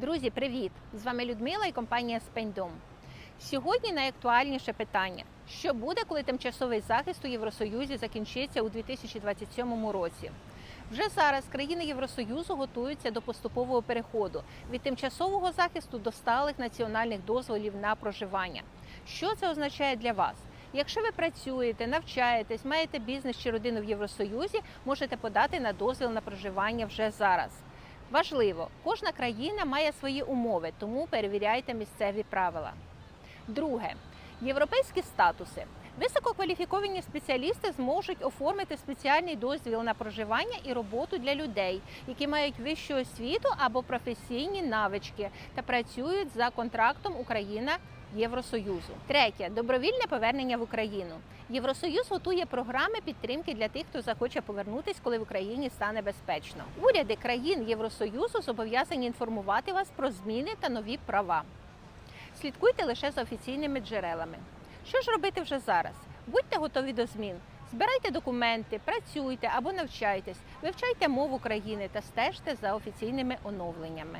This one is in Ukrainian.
Друзі, привіт! З вами Людмила і компанія Спендом. Сьогодні найактуальніше питання: що буде, коли тимчасовий захист у Євросоюзі закінчиться у 2027 році? Вже зараз країни Євросоюзу готуються до поступового переходу від тимчасового захисту до сталих національних дозволів на проживання. Що це означає для вас? Якщо ви працюєте, навчаєтесь, маєте бізнес чи родину в Євросоюзі, можете подати на дозвіл на проживання вже зараз. Важливо, кожна країна має свої умови, тому перевіряйте місцеві правила. Друге європейські статуси. Висококваліфіковані спеціалісти зможуть оформити спеціальний дозвіл на проживання і роботу для людей, які мають вищу освіту або професійні навички та працюють за контрактом Україна. Євросоюзу. Третє добровільне повернення в Україну. Євросоюз готує програми підтримки для тих, хто захоче повернутись, коли в Україні стане безпечно. Уряди країн Євросоюзу зобов'язані інформувати вас про зміни та нові права. Слідкуйте лише за офіційними джерелами. Що ж робити вже зараз? Будьте готові до змін. Збирайте документи, працюйте або навчайтесь, вивчайте мову країни та стежте за офіційними оновленнями.